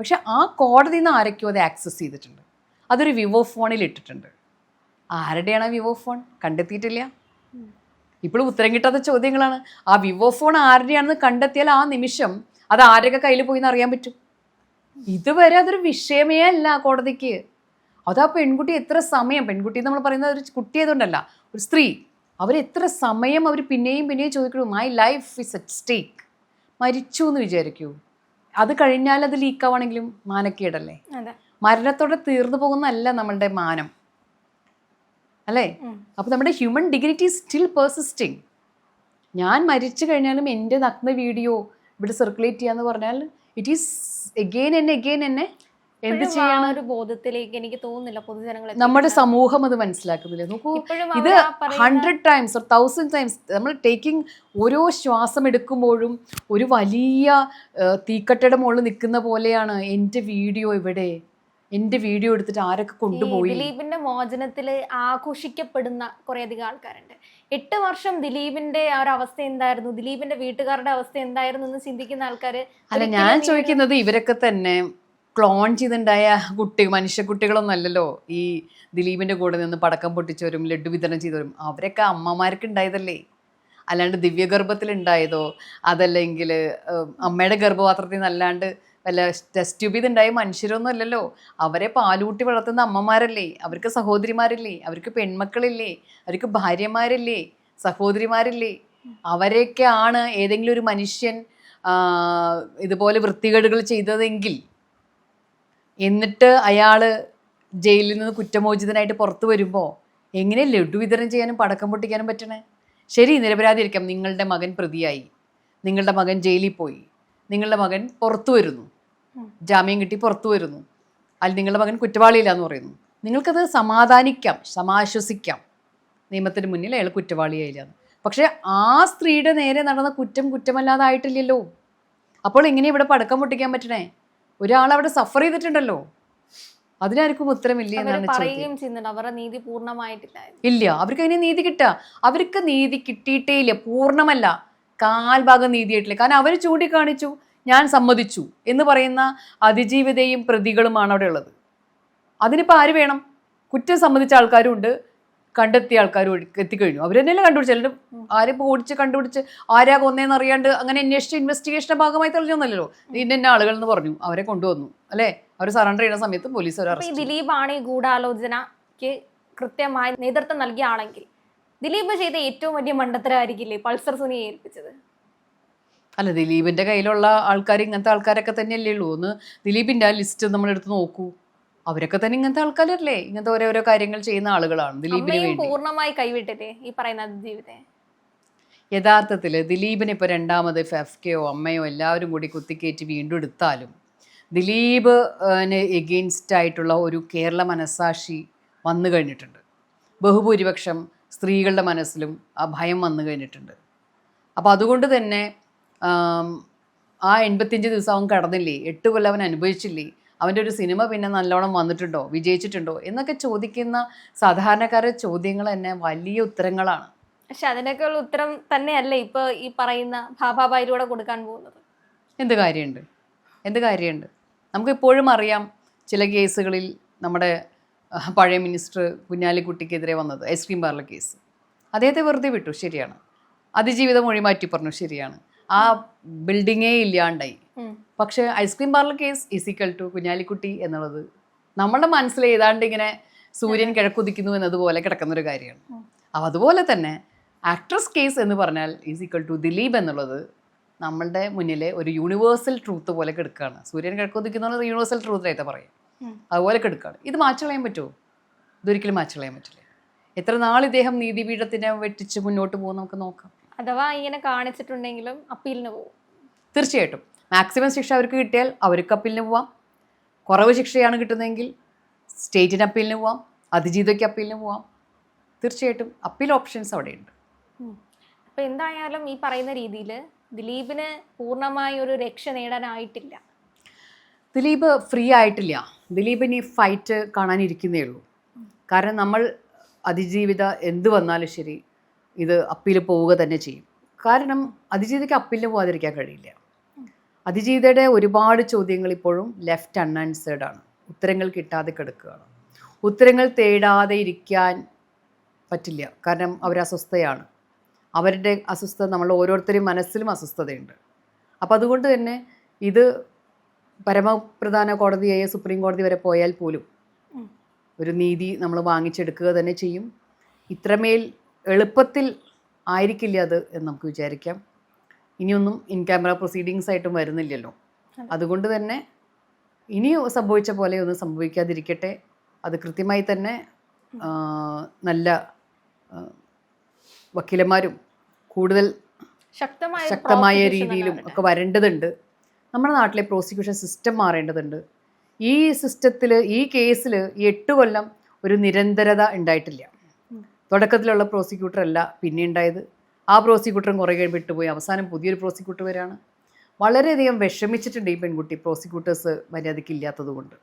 പക്ഷെ ആ കോടതിയിൽ നിന്ന് ആരൊക്കെയോ അത് ആക്സസ് ചെയ്തിട്ടുണ്ട്. അതൊരു വിവോ ഫോണിൽ ഇട്ടിട്ടുണ്ട്. ആരുടെയാണ് ആ വിവോ ഫോൺ കണ്ടെത്തിയിട്ടില്ല. ഇപ്പോഴും ഉത്തരം കിട്ടാത്ത ചോദ്യങ്ങളാണ്. ആ വിവോ ഫോൺ ആരുടെയാണെന്ന് കണ്ടെത്തിയാൽ ആ നിമിഷം അത് ആരൊക്കെ കയ്യിൽ പോയി എന്ന് അറിയാൻ പറ്റും. ഇതുവരെ അതൊരു വിഷയമേ അല്ല കോടതിക്ക്. അതാ പെൺകുട്ടി എത്ര സമയം പെൺകുട്ടി നമ്മൾ പറയുന്നത് ഒരു കുട്ടി ആയതുകൊണ്ടല്ല ഒരു സ്ത്രീ. അവർ എത്ര സമയം അവർ പിന്നെയും പിന്നെയും ചോദിക്കുന്നു my life is at stake മരിച്ചു എന്ന് വിചാരിക്കൂ. അത് കഴിഞ്ഞാൽ അത് ലീക്കാവാണെങ്കിലും മാനക്കേടല്ലേ? മരണത്തോടെ തീർന്നു പോകുന്നതല്ല നമ്മളുടെ മാനം. അല്ലേ? അപ്പൊ അപ്പോൾ നമ്മുടെ ഹ്യൂമൻ ഡിഗ്നിറ്റി സ്റ്റിൽ പെർസിസ്റ്റിംഗ് ഞാൻ മരിച്ചു കഴിഞ്ഞാലും എന്റെ നഗ്ന വീഡിയോ ഇവിടെ സർക്കുലേറ്റ് ചെയ്യാന്ന് പറഞ്ഞാൽ ഇറ്റ് ഈസ് എഗെയിൻ എന്നെ എഗെയിൻ എന്നെ എന്ത് ചെയ്യണം? ഒരു ബോധത്തിലേക്ക് എനിക്ക് തോന്നുന്നില്ല പൊതുജനങ്ങൾ നമ്മുടെ സമൂഹം അത് മനസ്സിലാക്കുന്നില്ല. നോക്കൂ ഇത് hundred times or thousand times നമ്മൾ ടേക്കിംഗ് ഓരോ ശ്വാസം എടുക്കുമ്പോഴും ഒരു വലിയ തീക്കട്ടയുടെ മുകളിൽ നിൽക്കുന്ന പോലെയാണ് എന്റെ വീഡിയോ ഇവിടെ. എന്റെ വീഡിയോ എടുത്തിട്ട് ആരൊക്കെ കൊണ്ടുപോയി? ദിലീപിന്റെ മോചനത്തിൽ ആഘോഷിക്കപ്പെടുന്ന കുറെ അധികം ആൾക്കാരുണ്ട്. എട്ട് വർഷം ദിലീപിന്റെ ആ ഒരു അവസ്ഥ എന്തായിരുന്നു? ദിലീപിന്റെ വീട്ടുകാരുടെ അവസ്ഥ എന്തായിരുന്നു എന്ന് ചിന്തിക്കുന്ന ആൾക്കാര് അല്ല ഞാൻ ചോദിക്കുന്നത് ഇവരൊക്കെ തന്നെ ക്ലോൺ ചെയ്തുണ്ടായ കുട്ടി മനുഷ്യ കുട്ടികളൊന്നും അല്ലല്ലോ. ഈ ദിലീപിന്റെ കൂടെ നിന്ന് പടക്കം പൊട്ടിച്ചവരും ലഡു വിതരണം ചെയ്തവരും അവരൊക്കെ അമ്മമാർക്ക് ഉണ്ടായതല്ലേ? അല്ലാണ്ട് ദിവ്യഗർഭത്തിൽ ഉണ്ടായതോ അതല്ലെങ്കിൽ അമ്മയുടെ ഗർഭപാത്രത്തിൽ നിന്ന് അല്ലാണ്ട് വല്ല ടെസ്റ്റ് ട്യൂബ് ചെയ്തുണ്ടായ മനുഷ്യരൊന്നും അല്ലല്ലോ. അവരെ പാലൂട്ടി വളർത്തുന്ന അമ്മമാരല്ലേ? അവർക്ക് സഹോദരിമാരില്ലേ? അവർക്ക് പെൺമക്കളില്ലേ? അവർക്ക് ഭാര്യമാരില്ലേ? സഹോദരിമാരില്ലേ? അവരെയൊക്കെയാണ് ഏതെങ്കിലും ഒരു മനുഷ്യൻ ഇതുപോലെ വൃത്തികേടുകൾ ചെയ്തതെങ്കിൽ എന്നിട്ട് അയാൾ ജയിലിൽ നിന്ന് കുറ്റമോചിതനായിട്ട് പുറത്തു വരുമ്പോൾ എങ്ങനെ ലഡു വിതരണം ചെയ്യാനും പടക്കം പൊട്ടിക്കാനും പറ്റണേ? ശരി നിരപരാധിയിരിക്കാം നിങ്ങളുടെ മകൻ പ്രതിയായി. നിങ്ങളുടെ മകൻ ജയിലിൽ പോയി. നിങ്ങളുടെ മകൻ പുറത്തു വരുന്നു. ജാമ്യം കിട്ടി പുറത്തു വരുന്നു. അല്ലെങ്കിൽ നിങ്ങളുടെ മകൻ കുറ്റവാളിയില്ല എന്ന് പറയുന്നു. നിങ്ങൾക്കത് സമാധാനിക്കാം സമാശ്വസിക്കാം. നിയമത്തിന് മുന്നിൽ അയാൾ കുറ്റവാളിയായില്ല പക്ഷെ പക്ഷേ ആ സ്ത്രീയുടെ നേരെ നടന്ന കുറ്റം കുറ്റമല്ലാതായിട്ടില്ലല്ലോ. അപ്പോൾ എങ്ങനെ ഇവിടെ പടക്കം പൊട്ടിക്കാൻ പറ്റണേ? ഒരാൾ അവിടെ സഫർ ചെയ്തിട്ടുണ്ടല്ലോ. അതിനാർക്കും ഉത്തരമില്ല അവർ എന്നാണ് ചോദ്യം. പറയുകയും ചെയ്യുന്നുണ്ട്. അവരുടെ നീതി പൂർണമായിട്ടില്ല ഇല്ല അവർക്ക് അതിന് നീതി കിട്ടുക. അവർക്ക് നീതി കിട്ടിയിട്ടേ ഇല്ല. പൂർണമല്ല. കാൽഭാഗം നീതിയായിട്ടില്ല. കാരണം അവർ ചൂണ്ടിക്കാണിച്ചു ഞാൻ സമ്മതിച്ചു എന്ന് പറയുന്ന അതിജീവിതയും പ്രതികളുമാണ് അവിടെ ഉള്ളത്. അതിനിപ്പോൾ ആര് വേണം? കുറ്റം സമ്മതിച്ച ആൾക്കാരും ഉണ്ട് കണ്ടെത്തിയ ആൾക്കാർ എത്തിക്കഴിഞ്ഞു. അവർ തന്നെയല്ലേ കണ്ടുപിടിച്ചു ആരെ ഇപ്പോൾ ഓടിച്ച് കണ്ടുപിടിച്ച് ആരാ കൊന്നേന്ന് അറിയാണ്ട് അങ്ങനെ അന്വേഷിച്ച് ഇൻവെസ്റ്റിഗേഷന്റെ ഭാഗമായി തെളിഞ്ഞൊന്നല്ലോ ഇന്ന ഇന്ന ആളുകൾ എന്ന് പറഞ്ഞു. അവരെ കൊണ്ടുവന്നു. അല്ലേ? അവർ സറണ്ടർ ചെയ്യുന്ന സമയത്ത് പോലീസ് ദിലീപാണ് ഈ ഗൂഢാലോചനക്ക് കൃത്യമായി നേതൃത്വം നൽകിയ ആളെങ്കിൽ ദിലീപ് ചെയ്ത ഏറ്റവും വലിയ മണ്ടത്തരമായിരിക്കില്ലേ പൾസർ സുനിയെ ഏൽപ്പിച്ചത്? അല്ല ദിലീപിന്റെ കയ്യിലുള്ള ആൾക്കാർ ഇങ്ങനത്തെ ആൾക്കാരൊക്കെ തന്നെയല്ലേ ഉള്ളൂ. ഒന്ന് ദിലീപിന്റെ ആ ലിസ്റ്റ് നമ്മൾ എടുത്ത് നോക്കൂ. അവരൊക്കെ തന്നെ ഇങ്ങനത്തെ ആൾക്കാരല്ലേ. ഇങ്ങനത്തെ ഓരോരോ കാര്യങ്ങൾ ചെയ്യുന്ന ആളുകളാണ്. ദിലീപിന് വേണ്ടി. പൂർണമായി കൈവിട്ടില്ലേ ഈ പറയുന്ന ജീവിതത്തെ? യഥാർത്ഥത്തിൽ ദിലീപിനെ ഇപ്പോൾ രണ്ടാമത് ഫെഫ്കയോ അമ്മയോ എല്ലാവരും കൂടി കുത്തിക്കയറ്റി വീണ്ടും എടുത്താലും ദിലീപ് എഗെയിൻസ്റ്റ് ആയിട്ടുള്ള ഒരു കേരള മനസാക്ഷി വന്നു കഴിഞ്ഞിട്ടുണ്ട്. ബഹുഭൂരിപക്ഷം സ്ത്രീകളുടെ മനസ്സിലും ആ ഭയം വന്നു കഴിഞ്ഞിട്ടുണ്ട്. അപ്പോൾ അതുകൊണ്ട് തന്നെ ആ എൺപത്തിയഞ്ച് ദിവസം അവൻ കടന്നില്ലേ? എട്ട് കൊല്ലം അവൻ അനുഭവിച്ചില്ലേ? അവന്റെ ഒരു സിനിമ പിന്നെ നല്ലോണം വന്നിട്ടുണ്ടോ? വിജയിച്ചിട്ടുണ്ടോ? എന്നൊക്കെ ചോദിക്കുന്ന സാധാരണക്കാരുടെ ചോദ്യങ്ങൾ തന്നെ വലിയ ഉത്തരങ്ങളാണ്. പക്ഷെ അതിനൊക്കെയുള്ള ഉത്തരം തന്നെയല്ലേ ഇപ്പൊ ഈ പറയുന്ന ഭാഭാബായിലൂടെ കൊടുക്കാൻ പോകുന്നത്? എന്ത് കാര്യമുണ്ട്? എന്ത് കാര്യമുണ്ട്? നമുക്കിപ്പോഴും അറിയാം ചില കേസുകളിൽ നമ്മുടെ പഴയ മിനിസ്റ്റർ കുഞ്ഞാലിക്കുട്ടിക്കെതിരെ വന്നത് ഐസ്ക്രീം പാർലർ കേസ്. അദ്ദേഹത്തെ വെറുതെ വിട്ടു ശരിയാണ്. അതിജീവിതം മൊഴി മാറ്റി പറഞ്ഞു ശരിയാണ്. ആ ബിൽഡിങ്ങേ ഇല്ലാണ്ടായി. പക്ഷേ ice cream parlour case is equal to Kunhalikutty എന്നുള്ളത്. നമ്മുടെ മനസ്സിൽ ഏതാണ്ട് ഇങ്ങനെ സൂര്യൻ കിഴക്കുതിക്കുന്നു എന്നതുപോലെ കിടക്കുന്നൊരു കാര്യമാണ്. അപ്പോൾ അതുപോലെ തന്നെ ആക്ട്രസ് കേസ് എന്ന് പറഞ്ഞാൽ ഈസിക്കൽ ടു ദിലീപ് എന്നുള്ളത് നമ്മളുടെ മുന്നിലെ ഒരു യൂണിവേഴ്സൽ ട്രൂത്ത് പോലെ കിടക്കുകയാണ് സൂര്യൻ കിഴക്കുതിക്കുന്ന യൂണിവേഴ്സൽ ട്രൂത്തായിട്ട് ആയിട്ട് പറയും. അതുപോലെ കിടക്കുകയാണ് ഇത് മാച്ച് കളയാൻ പറ്റുമോ? ഇതൊരിക്കലും മാച്ച് കളയാൻ പറ്റില്ല. എത്ര നാൾ ഇദ്ദേഹം നീതിപീഠത്തിനെ വെട്ടിച്ച് മുന്നോട്ട് പോകും നമുക്ക് നോക്കാം. അഥവാ ഇങ്ങനെ കാണിച്ചിട്ടുണ്ടെങ്കിലും അപ്പീലിന് പോകും. തീർച്ചയായിട്ടും. മാക്സിമം ശിക്ഷ അവർക്ക് കിട്ടിയാൽ അവർക്ക് അപ്പീലിന് പോവാം. കുറവ് ശിക്ഷയാണ് കിട്ടുന്നതെങ്കിൽ സ്റ്റേറ്റിന് അപ്പീലിന് പോവാം. അതിജീവിതയ്ക്ക് അപ്പീലിന് പോവാം. തീർച്ചയായിട്ടും അപ്പീൽ ഓപ്ഷൻസ് അവിടെയുണ്ട്. അപ്പോൾ എന്തായാലും ഈ പറയുന്ന രീതിയിൽ ദിലീപിന് പൂർണമായ ഒരു രക്ഷ നേടാനായിട്ടില്ല. ദിലീപ് ഫ്രീ ആയിട്ടില്ല. ദിലീപിന് ഈ ഫൈറ്റ് കാണാനിരിക്കുന്നേ ഉള്ളൂ. കാരണം നമ്മൾ അതിജീവിത എന്ത് വന്നാലും ശരി ഇത് അപ്പീൽ പോവുക തന്നെ ചെയ്യും. കാരണം അതിജീവിതയ്ക്ക് അപ്പീലിന് പോവാതിരിക്കാൻ കഴിയില്ല. അതിജീവിതയുടെ ഒരുപാട് ചോദ്യങ്ങൾ ഇപ്പോഴും ലെഫ്റ്റ് അൺആൻസേർഡ് ആണ്. ഉത്തരങ്ങൾ കിട്ടാതെ കിടക്കുകയാണ്. ഉത്തരങ്ങൾ തേടാതെ ഇരിക്കാൻ പറ്റില്ല. കാരണം അവർ അസ്വസ്ഥയാണ്. അവരുടെ അസ്വസ്ഥത നമ്മൾ ഓരോരുത്തരും മനസ്സിലും അസ്വസ്ഥതയുണ്ട്. അപ്പം അതുകൊണ്ട് തന്നെ ഇത് പരമപ്രധാന കോടതിയായ സുപ്രീം കോടതി വരെ പോയാൽ പോലും ഒരു നീതി നമ്മൾ വാങ്ങിച്ചെടുക്കുക തന്നെ ചെയ്യും. ഇത്രമേൽ എളുപ്പത്തിൽ ആയിരിക്കില്ല അത് എന്ന് നമുക്ക് വിചാരിക്കാം. ഇനിയൊന്നും ഇൻ ക്യാമറ പ്രൊസീഡിങ്സ് ആയിട്ടും വരുന്നില്ലല്ലോ. അതുകൊണ്ട് തന്നെ ഇനി സംഭവിച്ച പോലെ ഒന്നും സംഭവിക്കാതിരിക്കട്ടെ. അത് കൃത്യമായി തന്നെ നല്ല വക്കീലന്മാരും കൂടുതൽ ശക്തമായ രീതിയിലും ഒക്കെ വരേണ്ടതുണ്ട്. നമ്മുടെ നാട്ടിലെ പ്രോസിക്യൂഷൻ സിസ്റ്റം മാറേണ്ടതുണ്ട്. ഈ സിസ്റ്റത്തിൽ ഈ കേസിൽ എട്ട് കൊല്ലം ഒരു നിരന്തരത ഉണ്ടായിട്ടില്ല. തുടക്കത്തിലുള്ള പ്രോസിക്യൂട്ടർ അല്ല പിന്നെ ഉണ്ടായത് ആ പ്രോസിക്യൂട്ടറും കുറേ കഴിയുമ്പോൾ വിട്ടുപോയി. അവസാനം പുതിയൊരു പ്രോസിക്യൂട്ടർ വരാണ്. വളരെയധികം വിഷമിച്ചിട്ടുണ്ട് ഈ പെൺകുട്ടി പ്രോസിക്യൂട്ടേഴ്സ് മര്യാദയ്ക്ക് ഇല്ലാത്തതുകൊണ്ട്.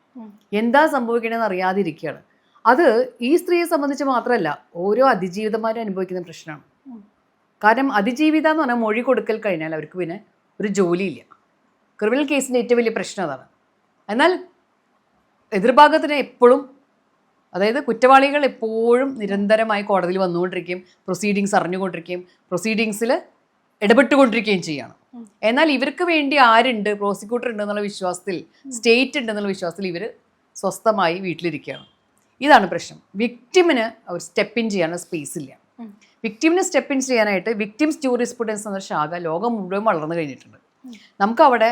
എന്താ സംഭവിക്കണമെന്ന് അറിയാതിരിക്കുകയാണ്. അത് ഈ സ്ത്രീയെ സംബന്ധിച്ച് മാത്രമല്ല ഓരോ അതിജീവിതമാരും അനുഭവിക്കുന്ന പ്രശ്നമാണ്. കാരണം അതിജീവിത എന്ന് പറഞ്ഞാൽ മൊഴി കൊടുക്കൽ കഴിഞ്ഞാൽ അവർക്ക് പിന്നെ ഒരു ജോലിയില്ല. ക്രിമിനൽ കേസിന്റെ ഏറ്റവും വലിയ പ്രശ്നം അതാണ്. എന്നാൽ എതിർഭാഗത്തിന് എപ്പോഴും അതായത് കുറ്റവാളികൾ എപ്പോഴും നിരന്തരമായി കോടതിയിൽ വന്നുകൊണ്ടിരിക്കുകയും പ്രൊസീഡിങ്സ് അറിഞ്ഞുകൊണ്ടിരിക്കുകയും പ്രൊസീഡിങ്സിൽ ഇടപെട്ടുകൊണ്ടിരിക്കുകയും ചെയ്യണം. എന്നാൽ ഇവർക്ക് വേണ്ടി ആരുണ്ട് പ്രോസിക്യൂട്ടർ ഉണ്ട് എന്നുള്ള വിശ്വാസത്തിൽ സ്റ്റേറ്റ് ഉണ്ടെന്നുള്ള വിശ്വാസത്തിൽ ഇവർ സ്വസ്ഥമായി വീട്ടിലിരിക്കുകയാണ്. ഇതാണ് പ്രശ്നം. വിക്ടിമിന് അവർ സ്റ്റെപ്പ് ഇൻ ചെയ്യാനുള്ള സ്പേസ് ഇല്ല. വിക്ടിമിന് സ്റ്റെപ്പ് ഇൻ ചെയ്യാനായിട്ട് വിക്ടിംസ് ജൂറിസ്പ്രുഡൻസ് എന്ന ശാഖ ലോകം മുഴുവൻ വളർന്നു കഴിഞ്ഞിട്ടുണ്ട്. നമുക്ക് അവിടെ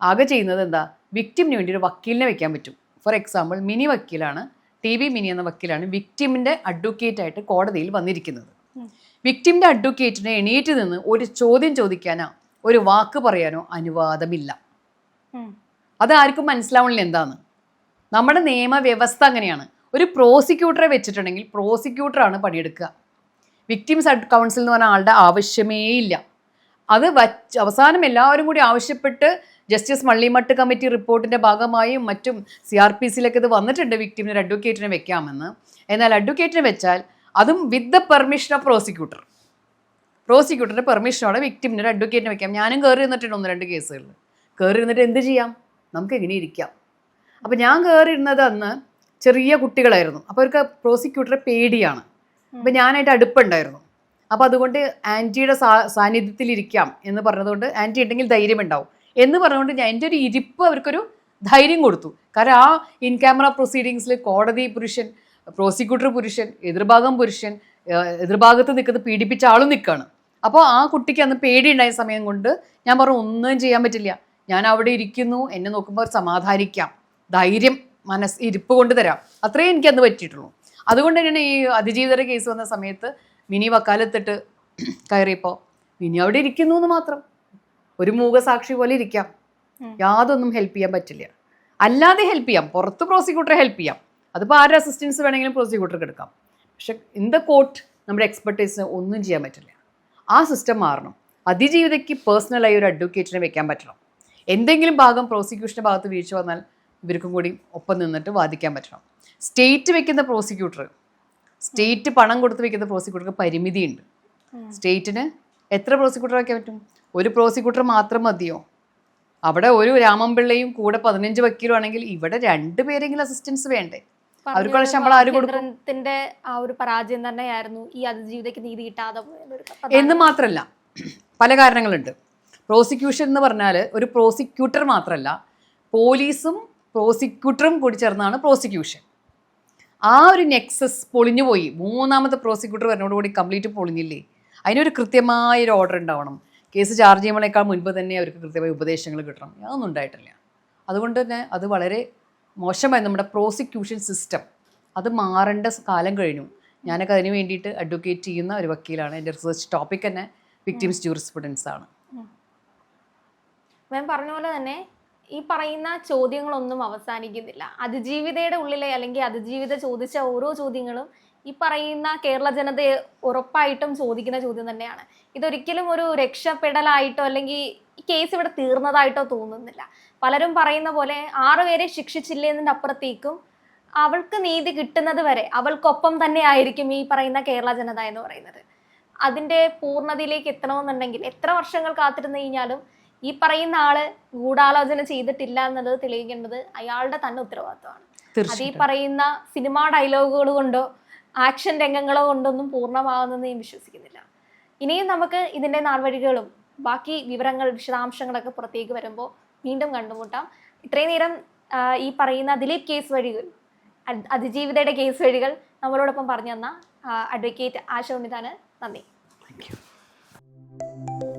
ആകെ ചെയ്യുന്നത് എന്താ? വിക്ടിമിന് വേണ്ടി ഒരു വക്കീലിനെ വെക്കാൻ പറ്റും. ഫോർ എക്സാമ്പിൾ മിനി വക്കീലാണ് ടി വി മിനി എന്ന വക്കീലാണ് വിക്ടിമിന്റെ അഡ്വക്കേറ്റ് ആയിട്ട് കോടതിയിൽ വന്നിരിക്കുന്നത്. വിക്ടിമിന്റെ വിക്ടിമിന്റെ അഡ്വക്കേറ്റിനെ എണീറ്റ് നിന്ന് ഒരു ചോദ്യം ചോദിക്കാനോ ഒരു വാക്ക് പറയാനോ അനുവാദമില്ല. അത് ആർക്കും മനസ്സിലാവണില്ല എന്താന്ന് നമ്മുടെ നിയമവ്യവസ്ഥ അങ്ങനെയാണ്. ഒരു പ്രോസിക്യൂട്ടറെ വെച്ചിട്ടുണ്ടെങ്കിൽ പ്രോസിക്യൂട്ടറാണ് പണിയെടുക്കുക. വിക്ടിംസ് അഡ് കൗൺസിൽ എന്ന് പറഞ്ഞ ആളുടെ ആവശ്യമേ ഇല്ല അത് വച്ച് അവസാനം എല്ലാവരും കൂടി ആവശ്യപ്പെട്ട് ജസ്റ്റിസ് മള്ളിമട്ട് കമ്മിറ്റി റിപ്പോർട്ടിന്റെ ഭാഗമായും മറ്റും സി ആർ പി സിയിലൊക്കെ ഇത് വന്നിട്ടുണ്ട് വിക്ടിമിന് ഒരു അഡ്വക്കേറ്റിനെ വെക്കാമെന്ന്. എന്നാൽ അഡ്വക്കേറ്റിനെ വെച്ചാൽ അതും with the permission of prosecutor പ്രോസിക്യൂട്ടറിന്റെ പെർമിഷനോടെ വിക്ടിമിന് ഒരു അഡ്വക്കേറ്റിനെ വെക്കാം. ഞാനും കയറി നിന്നിട്ടുണ്ട് ഒന്ന് രണ്ട് കേസുകളിൽ. കയറി നിന്നിട്ട് എന്ത് ചെയ്യാം? നമുക്ക് എങ്ങനെ ഇരിക്കാം. അപ്പോൾ ഞാൻ കയറി ഇരുന്നത് അന്ന് ചെറിയ കുട്ടികളായിരുന്നു. അപ്പോൾ അവർക്ക് പ്രോസിക്യൂട്ടറെ പേടിയാണ്. അപ്പം ഞാനായിട്ട് അടുപ്പുണ്ടായിരുന്നു. അപ്പോൾ അതുകൊണ്ട് ആന്റിയുടെ സാ സാന്നിധ്യത്തിലിരിക്കാം എന്ന് പറഞ്ഞതുകൊണ്ട് ആന്റി ഉണ്ടെങ്കിൽ ധൈര്യം ഉണ്ടാവും എന്ന് പറഞ്ഞുകൊണ്ട് ഞാൻ എന്റെ ഒരു ഇരിപ്പ് അവർക്കൊരു ധൈര്യം കൊടുത്തു. കാരണം ആ ഇൻ ക്യാമറ പ്രൊസീഡിങ്സിൽ കോടതി പുരുഷൻ പ്രോസിക്യൂട്ടർ പുരുഷൻ എതിർഭാഗം പുരുഷൻ എതിർഭാഗത്ത് നിൽക്കുന്നത് പീഡിപ്പിച്ച ആളും നിൽക്കുകയാണ്. അപ്പോൾ ആ കുട്ടിക്ക് അന്ന് പേടിയുണ്ടായ സമയം കൊണ്ട് ഞാൻ പറഞ്ഞു ഒന്നും ചെയ്യാൻ പറ്റില്ല. ഞാൻ അവിടെ ഇരിക്കുന്നു. എന്നെ നോക്കുമ്പോൾ സമാധാനിക്കാം. ധൈര്യം മനസ്സ് ഇരിപ്പ് കൊണ്ട് തരാം. അത്രേ എനിക്ക് അന്ന് പറ്റിയിട്ടുള്ളൂ. അതുകൊണ്ട് തന്നെയാണ് ഈ അതിജീവിതര കേസ് വന്ന സമയത്ത് മിനി വക്കാലത്തിട്ട് കയറിയപ്പോൾ മിനി അവിടെ ഇരിക്കുന്നു എന്ന് മാത്രം. ഒരു മൂകസാക്ഷി പോലെ ഇരിക്കാം. യാതൊന്നും ഹെൽപ്പ് ചെയ്യാൻ പറ്റില്ല. അല്ലാതെ ഹെൽപ്പ് ചെയ്യാം. പുറത്ത് പ്രോസിക്യൂട്ടറെ ഹെൽപ്പ് ചെയ്യാം. അതിപ്പോൾ ആരുടെ അസിസ്റ്റൻസ് വേണമെങ്കിലും പ്രോസിക്യൂട്ടർക്ക് എടുക്കാം. പക്ഷെ ഇൻ ദ കോർട്ട് നമ്മുടെ എക്സ്പെർട്ടൈസിന് ഒന്നും ചെയ്യാൻ പറ്റില്ല. ആ സിസ്റ്റം മാറണം. അതിജീവിതയ്ക്ക് പേഴ്സണലായി ഒരു അഡ്വക്കേറ്റിനെ വെക്കാൻ പറ്റണം. എന്തെങ്കിലും ഭാഗം പ്രോസിക്യൂഷന്റെ ഭാഗത്ത് വീഴ്ച വന്നാൽ ഇവർക്കും കൂടി ഒപ്പം നിന്നിട്ട് വാദിക്കാൻ പറ്റണം. സ്റ്റേറ്റ് വെക്കുന്ന പ്രോസിക്യൂട്ടർ സ്റ്റേറ്റ് പണം കൊടുത്ത് വെക്കുന്ന പ്രോസിക്യൂട്ടർക്ക് പരിമിതിയുണ്ട്. സ്റ്റേറ്റിന് എത്ര പ്രോസിക്യൂട്ടർ വയ്ക്കാൻ പറ്റും? ഒരു പ്രോസിക്യൂട്ടർ മാത്രം മതിയോ? അവിടെ ഒരു രാമൻപിള്ളയും കൂടെ പതിനഞ്ച് വക്കീലും ആണെങ്കിൽ ഇവിടെ രണ്ട് പേരെങ്കിലും അസിസ്റ്റൻസ് വേണ്ടേ? അവർക്കുള്ള ശമ്പളം ആര് കൊടുക്കും? ആ ഒരു പരാജയം തന്നെയായിരുന്നു ഈ അതിജീവിതയ്ക്ക് നീതി കിട്ടാതെ എന്ന് മാത്രമല്ല പല കാരണങ്ങളുണ്ട്. പ്രോസിക്യൂഷൻ എന്ന് പറഞ്ഞാൽ ഒരു പ്രോസിക്യൂട്ടർ മാത്രമല്ല പോലീസും പ്രോസിക്യൂട്ടറും കൂടി ചേർന്നാണ് പ്രോസിക്യൂഷൻ ആ ഒരു നെക്സസ് പൊളിഞ്ഞു പോയി മൂന്നാമത്തെ പ്രോസിക്യൂട്ടർ വരുന്നതോടുകൂടി കംപ്ലീറ്റ് പൊളിഞ്ഞില്ലേ? അതിനൊരു കൃത്യമായ ഒരു ഓർഡർ ഉണ്ടാവണം. കേസ് ചാർജ് ചെയ്യുമ്പോഴേക്കാൾ മുൻപ് തന്നെ അവർക്ക് കൃത്യമായ ഉപദേശങ്ങൾ കിട്ടണം. അതൊന്നും ഉണ്ടായിട്ടില്ല. അതുകൊണ്ട് തന്നെ അത് വളരെ മോശമായി നമ്മുടെ പ്രോസിക്യൂഷൻ സിസ്റ്റം അത് മാറേണ്ട കാലം കഴിഞ്ഞു. ഞാനൊക്കെ അതിന് വേണ്ടിയിട്ട് അഡ്വക്കേറ്റ് ചെയ്യുന്ന ഒരു വക്കീലാണ്. എന്റെ റിസർച്ച് ടോപ്പിക് തന്നെ വിക്ടിംസ് ജൂറിസ്പ്രുഡൻസ് ആണ്. മാം പറഞ്ഞ പോലെ തന്നെ ഈ പറയുന്ന ചോദ്യങ്ങളൊന്നും അവസാനിക്കുന്നില്ല. അതിജീവിതയുടെ ഉള്ളിലെ അല്ലെങ്കിൽ അതിജീവിത ചോദിച്ച ഓരോ ചോദ്യങ്ങളും ഈ പറയുന്ന കേരള ജനതയെ ഉറപ്പായിട്ടും ചോദിക്കുന്ന ചോദ്യം തന്നെയാണ്. ഇതൊരിക്കലും ഒരു രക്ഷപ്പെടലായിട്ടോ അല്ലെങ്കിൽ ഈ കേസ് ഇവിടെ തീർന്നതായിട്ടോ തോന്നുന്നില്ല. പലരും പറയുന്ന പോലെ ആറുപേരെ ശിക്ഷിച്ചില്ലേ എന്നതിന്റെ അപ്പുറത്തേക്കും അവൾക്ക് നീതി കിട്ടുന്നത് വരെ അവൾക്കൊപ്പം തന്നെ ആയിരിക്കും ഈ പറയുന്ന കേരള ജനത എന്ന് പറയുന്നത്. അതിന്റെ പൂർണതയിലേക്ക് എത്തണമെന്നുണ്ടെങ്കിൽ എത്ര വർഷങ്ങൾ കാത്തിരുന്നു കഴിഞ്ഞാലും ഈ പറയുന്ന ആൾ ഗൂഢാലോചന ചെയ്തിട്ടില്ല എന്നുള്ളത് തെളിയിക്കേണ്ടത് അയാളുടെ തന്നെ ഉത്തരവാദിത്വമാണ്. അത് ഈ പറയുന്ന സിനിമാ ഡയലോഗുകൾ കൊണ്ടോ ആക്ഷൻ രംഗങ്ങളോ കൊണ്ടൊന്നും പൂർണമാകുന്നെന്ന് ഞാൻ വിശ്വസിക്കുന്നില്ല. ഇനിയും നമുക്ക് ഇതിന്റെ നാൾവഴികളും ബാക്കി വിവരങ്ങൾ വിശദാംശങ്ങളൊക്കെ പുറത്തേക്ക് വരുമ്പോൾ വീണ്ടും കണ്ടുമുട്ടാം. ഇത്രയും നേരം ഈ പറയുന്ന ദിലീപ് കേസ് വഴികൾ അതിജീവിതയുടെ കേസ് വഴികൾ നമ്മളോടൊപ്പം പറഞ്ഞു തന്ന അഡ്വക്കേറ്റ് ആശ ഉണ്ണിതാണ് നന്ദി. Thank you